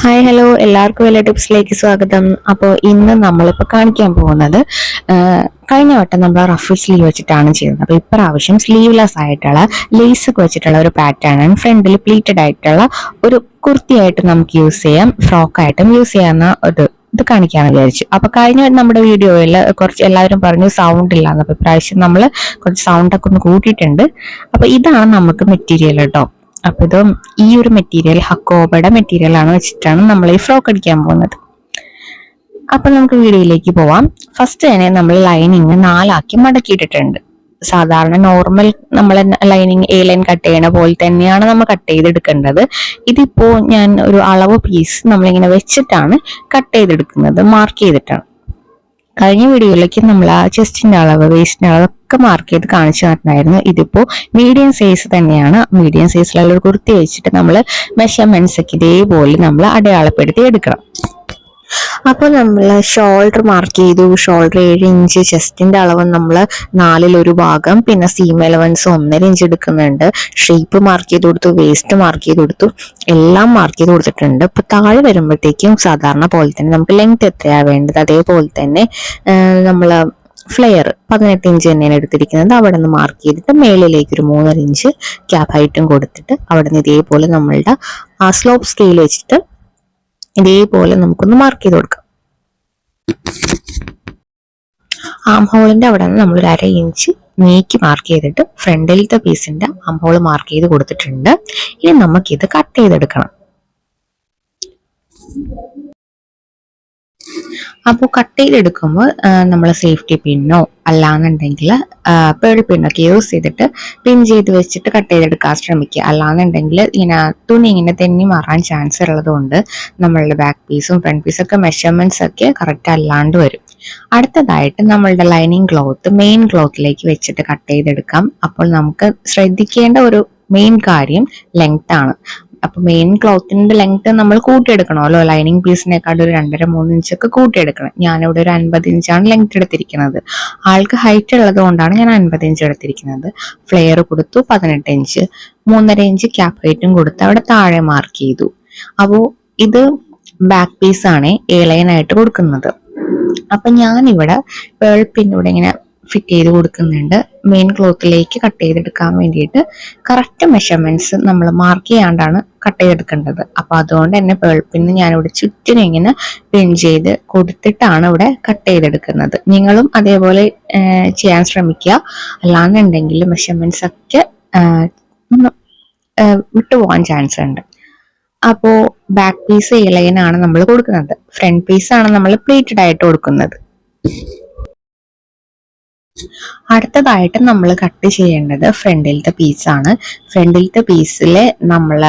Hi hello. എല്ലാവർക്കും വലിയ ടിപ്സിലേക്ക് സ്വാഗതം. അപ്പോൾ ഇന്ന് നമ്മളിപ്പോൾ കാണിക്കാൻ പോകുന്നത് കഴിഞ്ഞ വട്ടം നമ്മൾ റഫ് സ്ലീവ് വെച്ചിട്ടാണ് ചെയ്യുന്നത്. അപ്പോൾ ഇപ്രാവശ്യം സ്ലീവ്ലെസ് ആയിട്ടുള്ള ലേസ് ഒക്കെ വെച്ചിട്ടുള്ള ഒരു പാറ്റേൺ ആണ്. ഫ്രണ്ടിൽ പ്ലീറ്റഡ് ആയിട്ടുള്ള ഒരു കുർത്തിയായിട്ട് നമുക്ക് യൂസ് ചെയ്യാം. ഫ്രോക്കായിട്ടും യൂസ് ചെയ്യാവുന്ന ഒരു ഇത് കാണിക്കാമെന്ന് വിചാരിച്ചു. അപ്പൊ കഴിഞ്ഞ നമ്മുടെ വീഡിയോയിൽ കുറച്ച് എല്ലാവരും പറഞ്ഞു സൗണ്ട് ഇല്ലാന്ന്. അപ്പൊ ഇപ്രാവശ്യം നമ്മൾ കുറച്ച് സൗണ്ട് ഒക്കെ ഒന്ന് കൂട്ടിയിട്ടുണ്ട്. അപ്പൊ ഇതാണ് നമുക്ക് മെറ്റീരിയൽ കേട്ടോ അപ്പൊ ഇത് ഈ ഒരു മെറ്റീരിയൽ ഹക്കോബയുടെ മെറ്റീരിയൽ ആണ് വെച്ചിട്ടാണ് നമ്മൾ ഈ ഫ്രോക്ക് അടിക്കാൻ പോകുന്നത്. അപ്പൊ നമുക്ക് വീഡിയോയിലേക്ക് പോവാം. ഫസ്റ്റ് തന്നെ നമ്മൾ ലൈനിങ് നാലാക്കി മടക്കിയിട്ടിട്ടുണ്ട്. സാധാരണ നോർമൽ നമ്മൾ ലൈനിങ് എ ലൈൻ കട്ട് ചെയ്യണ പോലെ തന്നെയാണ് നമ്മൾ കട്ട് ചെയ്തെടുക്കേണ്ടത്. ഇതിപ്പോ ഞാൻ ഒരു അളവ് പീസ് നമ്മളിങ്ങനെ വെച്ചിട്ടാണ് കട്ട് ചെയ്തെടുക്കുന്നത് മാർക്ക് ചെയ്തിട്ടാണ്. കഴിഞ്ഞ വീഡിയോയിലേക്ക് നമ്മൾ ആ ചെസ്റ്റിന്റെ അളവ് വേസ്റ്റിന്റെ അളവ് ഒക്കെ മാർക്ക് ചെയ്ത് കാണിച്ചു തന്നിട്ടുണ്ടായിരുന്നു. ഇതിപ്പോ മീഡിയം സൈസ് തന്നെയാണ്. മീഡിയം സൈസിലുള്ള ഒരു കുർത്തി വെച്ചിട്ട് നമ്മൾ മെഷർമെന്റ്സ് ഒക്കെ ഇതേപോലെ നമ്മൾ അടയാളപ്പെടുത്തി എടുക്കണം. അപ്പോൾ നമ്മൾ ഷോൾഡർ മാർക്ക് ചെയ്തു. ഷോൾഡർ ഏഴ് ഇഞ്ച് ചെസ്റ്റിന്റെ അളവ് നമ്മൾ നാലിലൊരു ഭാഗം പിന്നെ സീം എലവൻസ് ഒന്നര ഇഞ്ച് എടുക്കുന്നുണ്ട്. ഷേപ്പ് മാർക്ക് ചെയ്ത് കൊടുത്തു വേസ്റ്റ് മാർക്ക് ചെയ്ത് കൊടുത്തു എല്ലാം മാർക്ക് ചെയ്ത് കൊടുത്തിട്ടുണ്ട്. അപ്പോൾ താഴെ വരുമ്പോഴത്തേക്കും സാധാരണ പോലെ തന്നെ നമുക്ക് ലെങ്ത് എത്രയാണ് വേണ്ടത്? അതേപോലെ തന്നെ നമ്മൾ ഫ്ലെയർ പതിനെട്ട് ഇഞ്ച് തന്നെയാണ് എടുത്തിരിക്കുന്നത്. അവിടെ നിന്ന് മാർക്ക് ചെയ്തിട്ട് മേളിലേക്ക് ഒരു മൂന്നര ഇഞ്ച് ക്യാപ് ഹൈറ്റും കൊടുത്തിട്ട് അവിടെ നിന്ന് ഇതേപോലെ നമ്മളുടെ ആ സ്ലോപ്പ് സ്കെയിൽ വെച്ചിട്ട് ഇതേപോലെ നമുക്കൊന്ന് മാർക്ക് ചെയ്ത് കൊടുക്കാം. ആം ഹോളിന്റെ അവിടെ നിന്ന് നമ്മൾ ഒരു അര ഇഞ്ച് നീക്കി മാർക്ക് ചെയ്തിട്ട് ഫ്രണ്ടിലത്തെ പീസിന്റെ ആം ഹോൾ മാർക്ക് ചെയ്ത് കൊടുത്തിട്ടുണ്ട്. ഇനി നമുക്കിത് കട്ട് ചെയ്തെടുക്കണം. അപ്പോൾ കട്ട് ചെയ്തെടുക്കുമ്പോൾ നമ്മൾ സേഫ്റ്റി പിന്നോ അല്ലാന്നുണ്ടെങ്കിൽ പേൾ പിന്നൊക്കെ യൂസ് ചെയ്തിട്ട് പിൻ ചെയ്ത് വെച്ചിട്ട് കട്ട് ചെയ്തെടുക്കാൻ ശ്രമിക്കുക. അല്ലാന്നുണ്ടെങ്കിൽ ഇങ്ങനെ തുണി ഇങ്ങനെ തെന്നി മാറാൻ ചാൻസ് ഉള്ളതുകൊണ്ട് നമ്മളുടെ ബാക്ക് പീസും ഫ്രണ്ട് പീസൊക്കെ മെഷർമെന്റ്സ് ഒക്കെ കറക്റ്റ് അല്ലാണ്ട് വരും. അടുത്തതായിട്ട് നമ്മളുടെ ലൈനിങ് ക്ലോത്ത് മെയിൻ ക്ലോത്തിലേക്ക് വെച്ചിട്ട് കട്ട് ചെയ്തെടുക്കാം. അപ്പോൾ നമുക്ക് ശ്രദ്ധിക്കേണ്ട ഒരു മെയിൻ കാര്യം ലെങ്ത് ആണ്. അപ്പൊ മെയിൻ ക്ലോത്തിന്റെ ലെങ്ത് നമ്മൾ കൂട്ടിയെടുക്കണമല്ലോ. ലൈനിങ് പീസിനെക്കാട് ഒരു രണ്ടര മൂന്ന് ഇഞ്ചൊക്കെ കൂട്ടിയെടുക്കണം. ഞാനിവിടെ ഒരു അൻപത് ഇഞ്ചാണ് ലെങ്ത് എടുത്തിരിക്കുന്നത്. ആൾക്ക് ഹൈറ്റ് ഉള്ളത് കൊണ്ടാണ് ഞാൻ അൻപത് ഇഞ്ച് എടുത്തിരിക്കുന്നത്. ഫ്ലെയർ കൊടുത്തു പതിനെട്ട് ഇഞ്ച് മൂന്നര ഇഞ്ച് ക്യാപ് ഹൈറ്റും കൊടുത്ത് അവിടെ താഴെ മാർക്ക് ചെയ്തു. അപ്പോൾ ഇത് ബാക്ക് പീസ് ആണ് എ ലൈൻ ആയിട്ട് കൊടുക്കുന്നത്. അപ്പൊ ഞാനിവിടെ പേൾ പിൻ ഇവിടെ ഇങ്ങനെ ഫിറ്റ് ചെയ്ത് കൊടുക്കുന്നുണ്ട്. മെയിൻ ക്ലോത്തിലേക്ക് കട്ട് ചെയ്തെടുക്കാൻ വേണ്ടിയിട്ട് കറക്റ്റ് മെഷർമെന്റ്സ് നമ്മൾ മാർക്ക് ചെയ്യാണ്ടാണ് കട്ട് ചെയ്തെടുക്കേണ്ടത്. അപ്പൊ അതുകൊണ്ട് തന്നെ പേൾപ്പിന്ന് പിന്ന് ഞാനിവിടെ ചുറ്റിനെ ഇങ്ങനെ പിൻ ചെയ്ത് കൊടുത്തിട്ടാണ് ഇവിടെ കട്ട് ചെയ്തെടുക്കുന്നത്. നിങ്ങളും അതേപോലെ ചെയ്യാൻ ശ്രമിക്കുക. അല്ലാന്നുണ്ടെങ്കിൽ മെഷർമെന്റ്സ് ഒക്കെ വിട്ടുപോകാൻ ചാൻസ് ഉണ്ട്. അപ്പോ ബാക്ക് പീസ് ഇലയിനാണ് നമ്മൾ കൊടുക്കുന്നത്. ഫ്രണ്ട് പീസ് ആണ് നമ്മൾ പ്ലേറ്റഡ് ആയിട്ട് കൊടുക്കുന്നത്. അടുത്തതായിട്ട് നമ്മൾ കട്ട് ചെയ്യേണ്ടത് ഫ്രണ്ടിലത്തെ പീസാണ് ഫ്രണ്ടിലത്തെ പീസിൽ നമ്മൾ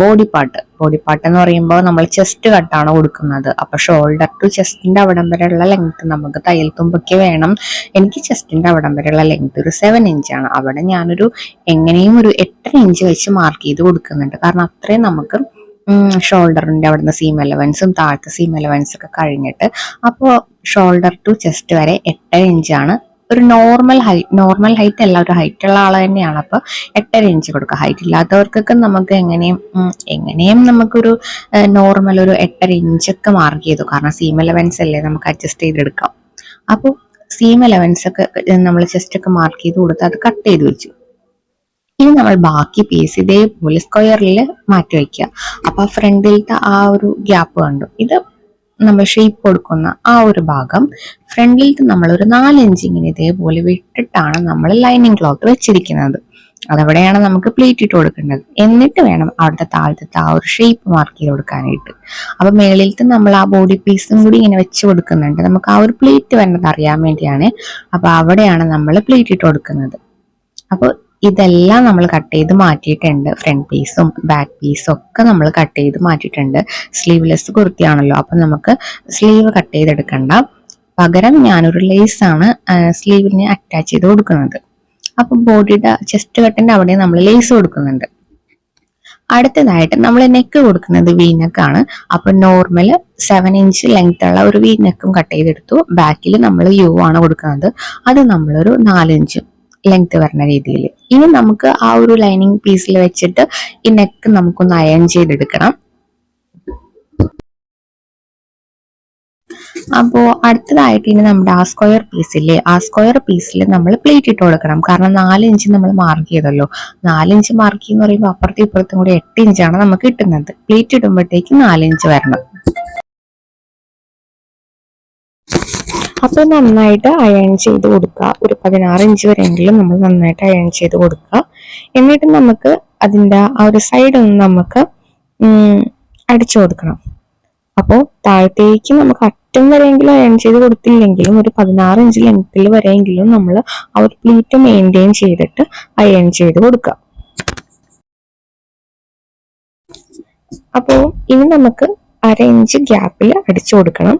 ബോഡി പാർട്ട് ബോഡി പാർട്ട് എന്ന് പറയുമ്പോൾ നമ്മൾ ചെസ്റ്റ് കട്ടാണ് കൊടുക്കുന്നത്. അപ്പൊ ഷോൾഡർ ടു ചെസ്റ്റിന്റെ അവിടം വരെയുള്ള ലെങ്ത് നമുക്ക് തയ്യൽ തുമ്പൊക്കെ വേണം. എനിക്ക് ചെസ്റ്റിന്റെ അവിടം വരെയുള്ള ലെങ്ത് ഒരു സെവൻ ഇഞ്ചാണ് അവിടെ ഞാനൊരു എങ്ങനെയും ഒരു എട്ടര ഇഞ്ച് വെച്ച് മാർക്ക് ചെയ്ത് കൊടുക്കുന്നുണ്ട്. കാരണം അത്രയും നമുക്ക് ഷോൾഡറിന്റെ അവിടുന്ന് സീം എലവൻസും താഴത്തെ സീം എലവൻസ് ഒക്കെ കഴിഞ്ഞിട്ട് അപ്പോൾ ഷോൾഡർ ടു ചെസ്റ്റ് വരെ എട്ടര ഇഞ്ചാണ് ഒരു നോർമൽ ഹൈറ്റ് നോർമൽ ഹൈറ്റ് അല്ല ഒരു ഹൈറ്റ് ഉള്ള ആൾ തന്നെയാണ്. അപ്പൊ എട്ടര ഇഞ്ച് കൊടുക്കുക. ഹൈറ്റ് ഇല്ലാത്തവർക്കൊക്കെ നമുക്ക് എങ്ങനെയും എങ്ങനെയും നമുക്കൊരു നോർമൽ ഒരു എട്ടര ഇഞ്ചൊക്കെ മാർക്ക് ചെയ്തു. കാരണം സീം എലവൻസ് അല്ലേ നമുക്ക് അഡ്ജസ്റ്റ് ചെയ്തെടുക്കാം. അപ്പോൾ സീം എലവൻസ് ഒക്കെ നമ്മൾ ചെസ്റ്റ് ഒക്കെ മാർക്ക് ചെയ്ത് കൊടുത്ത് അത് കട്ട് ചെയ്ത് വെച്ചു. ഇനി നമ്മൾ ബാക്കി പീസ് ഇതേപോലെ സ്ക്വയറിൽ മാറ്റി വയ്ക്കുക അപ്പൊ ഫ്രണ്ടിലത്തെ ആ ഒരു ഗ്യാപ്പ് കണ്ടു. ഇത് നമ്മൾ ഷേപ്പ് കൊടുക്കുന്ന ആ ഒരു ഭാഗം ഫ്രണ്ടിലത്തെ നമ്മൾ ഒരു നാലഞ്ച് ഇങ്ങനെ ഇതേപോലെ വിട്ടിട്ടാണ് നമ്മൾ ലൈനിങ് ക്ലോത്ത് വെച്ചിരിക്കുന്നത്. അതവിടെയാണ് നമുക്ക് പ്ലേറ്റ് ഇട്ട് കൊടുക്കേണ്ടത്. എന്നിട്ട് വേണം അവിടുത്തെ താഴത്തെ ആ ഒരു ഷേപ്പ് മാർക്ക് ചെയ്ത് കൊടുക്കാനായിട്ട്. അപ്പൊ മേളിലത്തെ നമ്മൾ ആ ബോഡി പീസും കൂടി ഇങ്ങനെ വെച്ച് കൊടുക്കുന്നുണ്ട്. നമുക്ക് ആ ഒരു പ്ലേറ്റ് വേണ്ടത് അറിയാൻ വേണ്ടിയാണ്. അപ്പൊ അവിടെയാണ് നമ്മൾ പ്ലേറ്റ് ഇട്ട് കൊടുക്കുന്നത്. അപ്പോൾ ഇതെല്ലാം നമ്മൾ കട്ട് ചെയ്ത് മാറ്റിയിട്ടുണ്ട്. ഫ്രണ്ട് പീസും ബാക്ക് പീസും ഒക്കെ നമ്മൾ കട്ട് ചെയ്ത് മാറ്റിയിട്ടുണ്ട്. സ്ലീവ്ലെസ് കുർത്തിയാണല്ലോ. അപ്പം നമുക്ക് സ്ലീവ് കട്ട് ചെയ്തെടുക്കണ്ട. പകരം ഞാനൊരു ലേസാണ് സ്ലീവിന് അറ്റാച്ച് ചെയ്ത് കൊടുക്കുന്നത്. അപ്പം ബോഡിയുടെ ചെസ്റ്റ് കട്ടിന്റെ അവിടെ നമ്മൾ ലേസ് കൊടുക്കുന്നുണ്ട്. അടുത്തതായിട്ട് നമ്മൾ നെക്ക് കൊടുക്കുന്നത് വീനക്കാണ് അപ്പം നോർമൽ സെവൻ ഇഞ്ച് ലെങ്ത് ഉള്ള ഒരു വീനക്കും കട്ട് ചെയ്തെടുത്തു. ബാക്കിൽ നമ്മൾ യു ആണ് കൊടുക്കുന്നത്. അത് നമ്മളൊരു നാലിഞ്ച് ലെങ്ത് വരുന്ന രീതിയിൽ. ഇനി നമുക്ക് ആ ഒരു ലൈനിങ് പീസിൽ വെച്ചിട്ട് ഈ നെക്ക് നമുക്കൊന്ന് അയൺ ചെയ്തെടുക്കണം. അപ്പോൾ അടുത്തതായിട്ട് ഇനി നമ്മുടെ ആ സ്ക്വയർ പീസില്ലേ ആ സ്ക്വയർ പീസിൽ നമ്മൾ പ്ലേറ്റ് ഇട്ട് കൊടുക്കണം. കാരണം നാല് ഇഞ്ച് നമ്മൾ മാർക്ക് ചെയ്തല്ലോ. നാല് ഇഞ്ച് മാർക്ക് എന്ന് പറയുമ്പോൾ അപ്പുറത്തും ഇപ്പുറത്തും കൂടി എട്ട് ഇഞ്ചാണ് നമുക്ക് കിട്ടുന്നത്. പ്ലേറ്റ് ഇടുമ്പോഴത്തേക്ക് നാല് ഇഞ്ച് വരണം. അപ്പൊ നന്നായിട്ട് അയൺ ചെയ്ത് കൊടുക്കുക. ഒരു പതിനാറ് ഇഞ്ച് വരെയെങ്കിലും നമ്മൾ നന്നായിട്ട് അയൺ ചെയ്ത് കൊടുക്കുക. എന്നിട്ട് നമുക്ക് അതിന്റെ ആ ഒരു സൈഡ് ഒന്ന് നമുക്ക് അടിച്ചു കൊടുക്കണം. അപ്പോൾ താഴത്തേക്ക് നമുക്ക് അറ്റം വരെയെങ്കിലും അയൺ ചെയ്ത് കൊടുത്തില്ലെങ്കിലും ഒരു പതിനാറ് ഇഞ്ച് ലെങ്ത്തിൽ വരെയെങ്കിലും നമ്മൾ ആ ഒരു പ്ലീറ്റ് മെയിന്റെയിൻ ചെയ്തിട്ട് അയൺ ചെയ്ത് കൊടുക്കുക. അപ്പോൾ ഇനി നമുക്ക് അര ഇഞ്ച് ഗ്യാപ്പിൽ അടിച്ചു കൊടുക്കണം.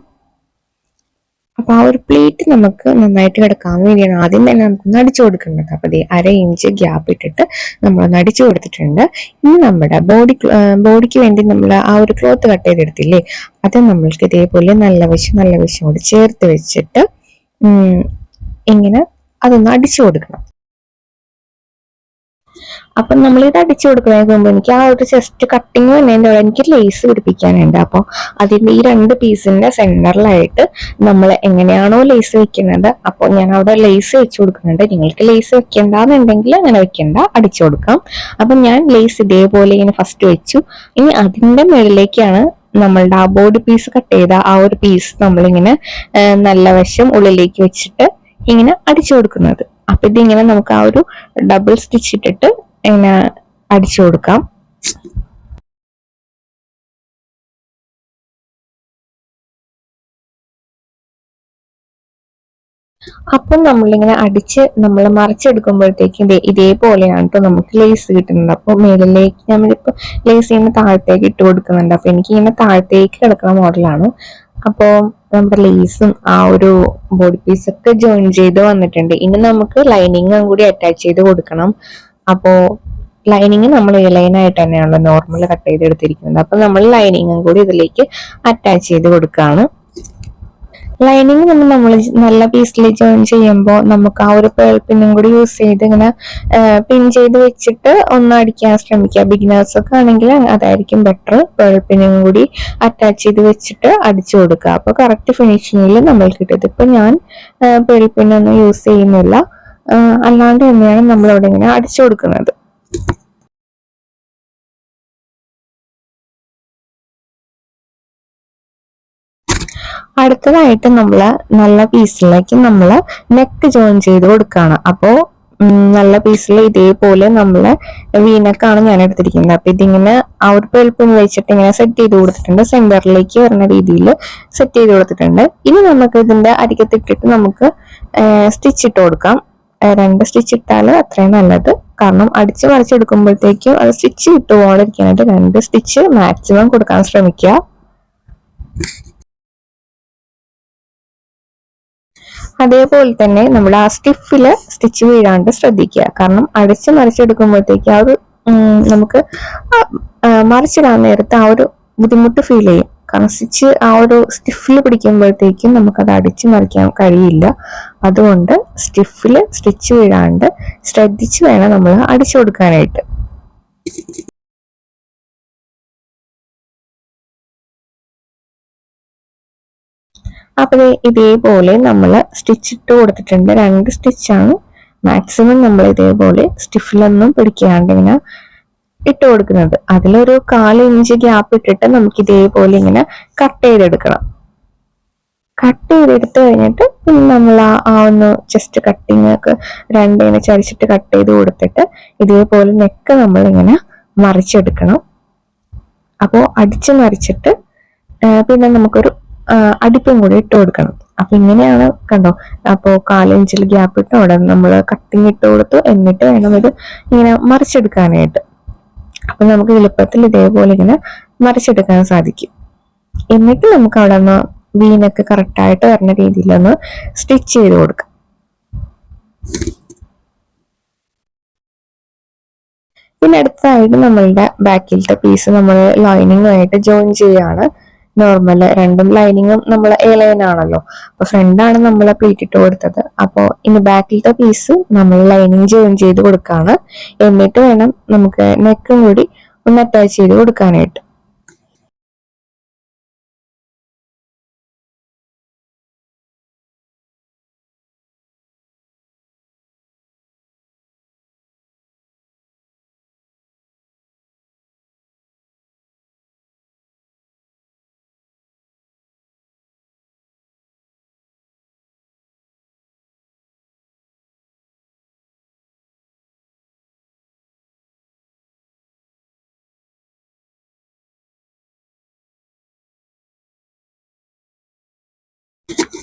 അപ്പൊ ആ ഒരു പ്ലേറ്റ് നമുക്ക് നന്നായിട്ട് കിടക്കാൻ വേണ്ടിയാണ് ആദ്യം തന്നെ നമുക്കൊന്ന് അടിച്ചു കൊടുക്കേണ്ടത്. അപ്പൊ അര ഇഞ്ച് ഗ്യാപ്പ് ഇട്ടിട്ട് നമ്മളൊന്ന് അടിച്ചു കൊടുത്തിട്ടുണ്ട്. ഇനി നമ്മുടെ ബോഡി ബോഡിക്ക് വേണ്ടി നമ്മൾ ആ ഒരു ക്ലോത്ത് കട്ട് ചെയ്തെടുത്തില്ലേ അത് നമ്മൾക്ക് ഇതേപോലെ നല്ല വശം നല്ല വശം കൂടി ചേർത്ത് വെച്ചിട്ട് ഇങ്ങനെ അതൊന്ന് അടിച്ചു കൊടുക്കണം. അപ്പൊ നമ്മൾ ഇത് അടിച്ചു കൊടുക്കുന്നതിന് മുമ്പ് എനിക്ക് ആ ഒരു ചെസ്റ്റ് കട്ടിങ് തന്നെ എനിക്ക് ലേസ് പിടിപ്പിക്കാനുണ്ട്. അപ്പോൾ അതിന്റെ ഈ രണ്ട് പീസിന്റെ സെന്ററിലായിട്ട് നമ്മൾ എങ്ങനെയാണോ ലേസ് വെക്കുന്നത് അപ്പോൾ ഞാൻ അവിടെ ലേസ് വെച്ച് കൊടുക്കുന്നുണ്ട്. നിങ്ങൾക്ക് ലേസ് വെക്കണ്ടെന്നുണ്ടെങ്കിൽ അങ്ങനെ വെക്കണ്ട. അടിച്ചു കൊടുക്കാം. അപ്പൊ ഞാൻ ലേസ് ഇതേപോലെ ഇങ്ങനെ ഫസ്റ്റ് വെച്ചു. ഇനി അതിന്റെ മുകളിലേക്കാണ് നമ്മളുടെ ആ ബോഡി പീസ് കട്ട് ചെയ്ത ആ ഒരു പീസ് നമ്മളിങ്ങനെ നല്ല വശം ഉള്ളിലേക്ക് വെച്ചിട്ട് ഇങ്ങനെ അടിച്ചു കൊടുക്കുന്നത്. അപ്പൊ ഇതിങ്ങനെ നമുക്ക് ആ ഒരു ഡബിൾ സ്റ്റിച്ച് ഇട്ടിട്ട് ഇങ്ങനെ അടിച്ചു കൊടുക്കാം. അപ്പം നമ്മളിങ്ങനെ അടിച്ച് നമ്മൾ മറിച്ചെടുക്കുമ്പോഴത്തേക്കും ഇതേപോലെയാണ് കേട്ടോ നമുക്ക് ലേസ് കിട്ടുന്നത്. അപ്പോൾ മേളിലേക്ക് നമ്മളിപ്പോൾ ലേസ് ചെയ്യുന്ന താഴത്തേക്ക് ഇട്ട് കൊടുക്കുന്നുണ്ട്. അപ്പൊ എനിക്ക് ഇങ്ങനെ താഴത്തേക്ക് കിടക്കുന്ന മോഡലാണ്. അപ്പോൾ നമ്മുടെ ലേസും ആ ഒരു ബോഡി പീസൊക്കെ ജോയിൻ ചെയ്ത് വന്നിട്ടുണ്ട്. ഇനി നമുക്ക് ലൈനിങ്ങും കൂടി അറ്റാച്ച് ചെയ്ത് കൊടുക്കണം. അപ്പോ ലൈനിങ് നമ്മൾ ലൈനായിട്ട് തന്നെയാണല്ലോ നോർമൽ കട്ട് ചെയ്തെടുത്തിരിക്കുന്നത്. അപ്പൊ നമ്മൾ ലൈനിങ്ങും കൂടി ഇതിലേക്ക് അറ്റാച്ച് ചെയ്ത് കൊടുക്കുകയാണ് ലൈനിങ് നമ്മൾ നമ്മൾ നല്ല പീസിൽ ജോയിൻ ചെയ്യുമ്പോൾ നമുക്ക് ആ ഒരു പേൾ പിന്നും കൂടി യൂസ് ചെയ്ത് ഇങ്ങനെ പിൻ ചെയ്ത് വെച്ചിട്ട് ഒന്ന് അടിക്കാൻ ശ്രമിക്കുക ബിഗിനേഴ്സ് ഒക്കെ ആണെങ്കിൽ അതായിരിക്കും ബെറ്റർ പേൾ പിന്നും കൂടി അറ്റാച്ച് ചെയ്ത് വെച്ചിട്ട് അടിച്ചു കൊടുക്കുക. അപ്പോൾ കറക്റ്റ് ഫിനിഷിങ്ങിൽ നമ്മൾ കിട്ടും. ഇപ്പൊ ഞാൻ പേൾ പിന്നൊന്നും യൂസ് ചെയ്യുന്നില്ല. അല്ലാണ്ട് തന്നെയാണ് നമ്മൾ അവിടെ ഇങ്ങനെ അടിച്ചു കൊടുക്കുന്നത്. അടുത്തതായിട്ട് നമ്മൾ നല്ല പീസിലേക്ക് നമ്മൾ നെക്ക് ജോയിൻ ചെയ്ത് കൊടുക്കുകയാണ് അപ്പോൾ നല്ല പീസിൽ ഇതേപോലെ നമ്മൾ വീനക്കാണ് ഞാൻ എടുത്തിരിക്കുന്നത്. അപ്പൊ ഇതിങ്ങനെ ആ ഒരു പെൽപ്പിന് വെച്ചിട്ട് ഇങ്ങനെ സെറ്റ് ചെയ്ത് കൊടുത്തിട്ടുണ്ട്. സെന്ററിലേക്ക് വരുന്ന രീതിയിൽ സെറ്റ് ചെയ്ത് കൊടുത്തിട്ടുണ്ട്. ഇനി നമുക്ക് ഇതിന്റെ അരികത്തിട്ടിട്ട് നമുക്ക് സ്റ്റിച്ച് ഇട്ട് കൊടുക്കാം. രണ്ട് സ്റ്റിച്ച് ഇട്ടാൽ അത്രയും നല്ലത്. കാരണം അടിച്ച് വരച്ചെടുക്കുമ്പോഴത്തേക്കും അത് സ്റ്റിച്ച് ഇട്ട് പോകാതിരിക്കാനായിട്ട് രണ്ട് സ്റ്റിച്ച് മാക്സിമം കൊടുക്കാൻ ശ്രമിക്കുക. അതേപോലെ തന്നെ നമ്മൾ ആ സ്റ്റിഫിൽ സ്റ്റിച്ച് വീഴാണ്ട് ശ്രദ്ധിക്കുക. കാരണം അടിച്ച് മറിച്ചെടുക്കുമ്പോഴത്തേക്ക് ആ ഒരു നമുക്ക് മറിച്ചിടാൻ നേരത്തെ ആ ഒരു ബുദ്ധിമുട്ട് ഫീൽ ചെയ്യും. കാരണം ആ ഒരു സ്റ്റിഫിൽ പിടിക്കുമ്പോഴത്തേക്കും നമുക്കത് അടിച്ചു മറിക്കാൻ കഴിയില്ല. അതുകൊണ്ട് സ്റ്റിഫിൽ സ്റ്റിച്ച് വീഴാണ്ട് ശ്രദ്ധിച്ച് വേണം നമ്മൾ അടിച്ചു കൊടുക്കാനായിട്ട്. അപ്പോൾ ഇതേപോലെ നമ്മൾ സ്റ്റിച്ച് ഇട്ട് കൊടുത്തിട്ടുണ്ട്. രണ്ട് സ്റ്റിച്ചാണ് മാക്സിമം നമ്മൾ ഇതേപോലെ സ്റ്റിഫിലൊന്നും പിടിക്കാണ്ട് ഇങ്ങനെ ഇട്ട് കൊടുക്കുന്നത്. അതിലൊരു കാൽ ഇഞ്ച് ഗ്യാപ്പ് ഇട്ടിട്ട് നമുക്ക് ഇതേപോലെ ഇങ്ങനെ കട്ട് ചെയ്തെടുക്കണം. കട്ട് ചെയ്തെടുത്ത് കഴിഞ്ഞിട്ട് പിന്നെ നമ്മൾ ആ ഒന്ന് ജസ്റ്റ് കട്ടിങ് ഒക്കെ രണ്ടിങ്ങനെ ചരിച്ചിട്ട് കട്ട് ചെയ്ത് കൊടുത്തിട്ട് ഇതേപോലെ നെക്ക് നമ്മൾ ഇങ്ങനെ മറിച്ചെടുക്കണം. അപ്പോൾ അടിച്ച് മറിച്ചിട്ട് പിന്നെ നമുക്കൊരു അടിപ്പും കൂടി ഇട്ട് കൊടുക്കണം. അപ്പൊ ഇങ്ങനെയാണ് കണ്ടോ അപ്പോ കാലഞ്ചിൽ ഗ്യാപ്പ് ഇട്ട് അവിടെ നമ്മൾ കട്ടിങ് ഇട്ട് കൊടുത്തു. എന്നിട്ട് വേണം ഇത് ഇങ്ങനെ മറിച്ചെടുക്കാനായിട്ട്. അപ്പൊ നമുക്ക് എളുപ്പത്തിൽ ഇതേപോലെ ഇങ്ങനെ മറിച്ചെടുക്കാൻ സാധിക്കും. എന്നിട്ട് നമുക്ക് അവിടെ ഒന്ന് വീനൊക്കെ കറക്റ്റായിട്ട് വരുന്ന രീതിയിൽ ഒന്ന് സ്റ്റിച്ച് ചെയ്ത് കൊടുക്കാം. പിന്നെ അടുത്തതായിട്ട് നമ്മളുടെ ബാക്കിലത്തെ പീസ് നമ്മൾ ലൈനിങ്ങുമായിട്ട് ജോയിൻ ചെയ്യാണ് നോർമൽ രണ്ടും ലൈനിങ്ങും നമ്മൾ എ ലൈൻ ആണല്ലോ. അപ്പൊ ഫ്രണ്ടാണ് നമ്മൾ പ്ലീറ്റ് ഇട്ട് കൊടുത്തത്. അപ്പോൾ ഇനി ബാക്കിലത്തെ പീസ് നമ്മൾ ലൈനിങ് ജോയിൻ ചെയ്ത് കൊടുക്കാണ്. എന്നിട്ട് വേണം നമുക്ക് നെക്കും കൂടി ഒന്ന് അറ്റാച്ച് ചെയ്ത് കൊടുക്കാനായിട്ട്.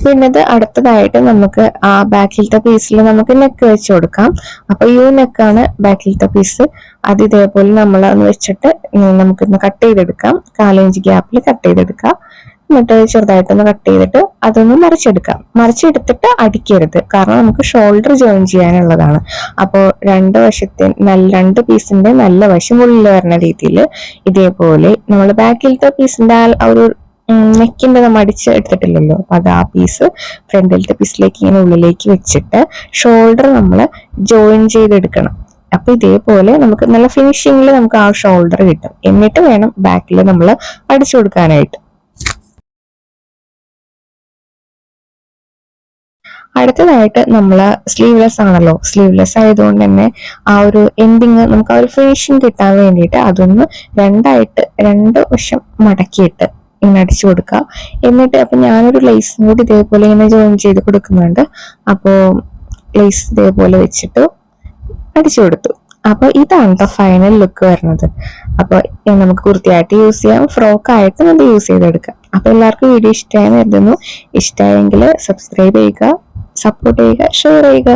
പിന്നെ ഇത് അടുത്തതായിട്ട് നമുക്ക് ആ ബാക്കിലത്തെ പീസിൽ നമുക്ക് നെക്ക് വെച്ച് കൊടുക്കാം. അപ്പൊ ഈ നെക്കാണ് ബാക്കിലത്തെ പീസ് അത് ഇതേപോലെ നമ്മൾ ഒന്ന് വെച്ചിട്ട് നമുക്കൊന്ന് കട്ട് ചെയ്തെടുക്കാം. കാലഞ്ച് ഗ്യാപ്പിൽ കട്ട് ചെയ്തെടുക്കാം. എന്നിട്ട് ചെറുതായിട്ടൊന്ന് കട്ട് ചെയ്തിട്ട് അതൊന്ന് മറിച്ചെടുക്കാം. മറിച്ചെടുത്തിട്ട് അടിക്കരുത്. കാരണം നമുക്ക് ഷോൾഡർ ജോയിൻ ചെയ്യാനുള്ളതാണ്. അപ്പോൾ രണ്ട് വശത്തെ നല്ല രണ്ട് പീസിന്റെ നല്ല വശം ഉള്ളിൽ വരുന്ന രീതിയിൽ ഇതേപോലെ നമ്മൾ ബാക്കിലത്തെ പീസിന്റെ ആ ഒരു നെക്കിന്റെ നമ്മൾ അടിച്ച് എടുത്തിട്ടില്ലല്ലോ. അപ്പൊ അത് ആ പീസ് ഫ്രണ്ടിലത്തെ പീസിലേക്ക് ഇങ്ങനെ ഉള്ളിലേക്ക് വെച്ചിട്ട് ഷോൾഡർ നമ്മൾ ജോയിൻ ചെയ്തെടുക്കണം. അപ്പൊ ഇതേപോലെ നമുക്ക് നല്ല ഫിനിഷിങ്ങിൽ നമുക്ക് ആ ഷോൾഡർ കിട്ടും. എന്നിട്ട് വേണം ബാക്കിൽ നമ്മൾ അടിച്ചു കൊടുക്കാനായിട്ട്. അടുത്തതായിട്ട് നമ്മൾ സ്ലീവ്ലെസ് ആണല്ലോ. സ്ലീവ്ലെസ് ആയതുകൊണ്ട് തന്നെ ആ ഒരു എൻഡിങ് നമുക്ക് ആ ഒരു ഫിനിഷിങ് കിട്ടാൻ വേണ്ടിയിട്ട് അതൊന്ന് രണ്ടായിട്ട് രണ്ട് വശം മടക്കിയിട്ട് ഇങ്ങനെ അടിച്ചു കൊടുക്കുക. എന്നിട്ട് അപ്പൊ ഞാനൊരു ലൈസും കൂടി ഇതേപോലെ ഇങ്ങനെ ജോയിൻ ചെയ്ത് കൊടുക്കുന്നുണ്ട്. അപ്പോൾ ലൈസ് ഇതേപോലെ വെച്ചിട്ട് അടിച്ചു കൊടുത്തു. അപ്പൊ ഇതാണ് കേട്ടോ ഫൈനൽ ലുക്ക് വരുന്നത്. അപ്പോൾ നമുക്ക് കുർത്തിയായിട്ട് യൂസ് ചെയ്യാം. ഫ്രോക്ക് ആയിട്ട് നമുക്ക് യൂസ് ചെയ്തെടുക്കാം. അപ്പോൾ എല്ലാവർക്കും വീഡിയോ ഇഷ്ടമായെന്ന് കരുതുന്നു. ഇഷ്ടമായെങ്കിൽ സബ്സ്ക്രൈബ് ചെയ്യുക സപ്പോർട്ട് ചെയ്യുക ഷെയർ ചെയ്യുക.